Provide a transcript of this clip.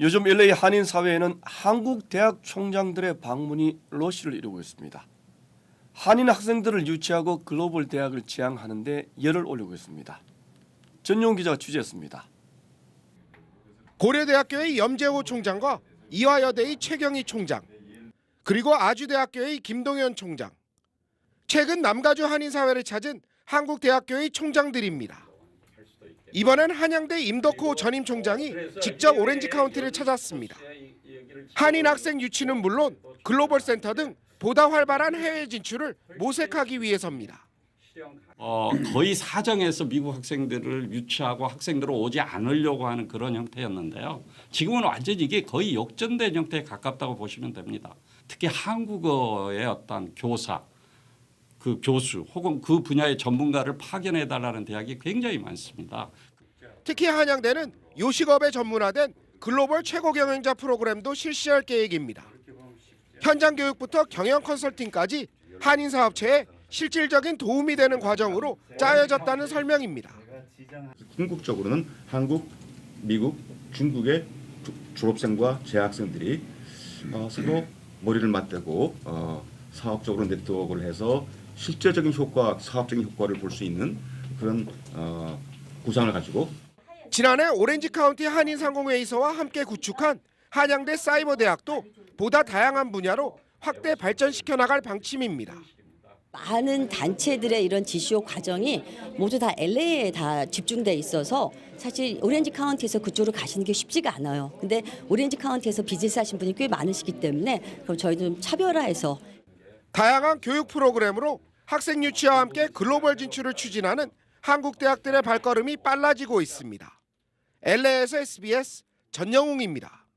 요즘 LA 한인 사회에는 한국 대학 총장들의 방문이 러시를 이루고 있습니다. 한인 학생들을 유치하고 글로벌 대학을 지향하는 데 열을 올리고 있습니다. 전용 기자가 취재했습니다. 고려대학교의 염재호 총장과 이화여대의 최경희 총장, 그리고 아주대학교의 김동현 총장. 최근 남가주 한인사회를 찾은 한국대학교의 총장들입니다. 이번엔 한양대 임덕호 전임 총장이 직접 오렌지 카운티를 찾았습니다. 한인 학생 유치는 물론 글로벌 센터 등 보다 활발한 해외 진출을 모색하기 위해서입니다. 어, 거의 사정해서 미국 학생들을 유치하고 학생들을 오지 않으려고 하는 그런 형태였는데요. 지금은 완전히 이게 거의 역전된 형태에 가깝다고 보시면 됩니다. 특히 한국어의 어떤 교사, 그 교수 혹은 그 분야의 전문가를 파견해 달라는 대학이 굉장히 많습니다. 특히 한양대는 요식업에 전문화된 글로벌 최고 경영자 프로그램도 실시할 계획입니다. 현장 교육부터 경영 컨설팅까지 한인 사업체에 실질적인 도움이 되는 과정으로 짜여졌다는 설명입니다. 궁극적으로는 한국, 미국, 중국의 주- 졸업생과 재학생들이 어, 서로 머리를 맞대고 어, 사업적으로 네트워크를 해서 실제적인 효과, 사업적인 효과를 볼 수 있는 그런 어, 구상을 가지고 지난해 오렌지 카운티 한인 상공회의소와 함께 구축한 한양대 사이버 대학도 보다 다양한 분야로 확대 발전시켜 나갈 방침입니다. 많은 단체들의 이런 지시호 과정이 모두 다 LA에 다 집중돼 있어서 사실 오렌지 카운티에서 그쪽으로 가시는 게 쉽지가 않아요. 근데 오렌지 카운티에서 비즈니스 하신 분이 꽤 많으시기 때문에 그럼 저희는 좀 차별화해서 다양한 교육 프로그램으로 학생 유치와 함께 글로벌 진출을 추진하는 한국 대학들의 발걸음이 빨라지고 있습니다. LA에서 SBS 전영웅입니다.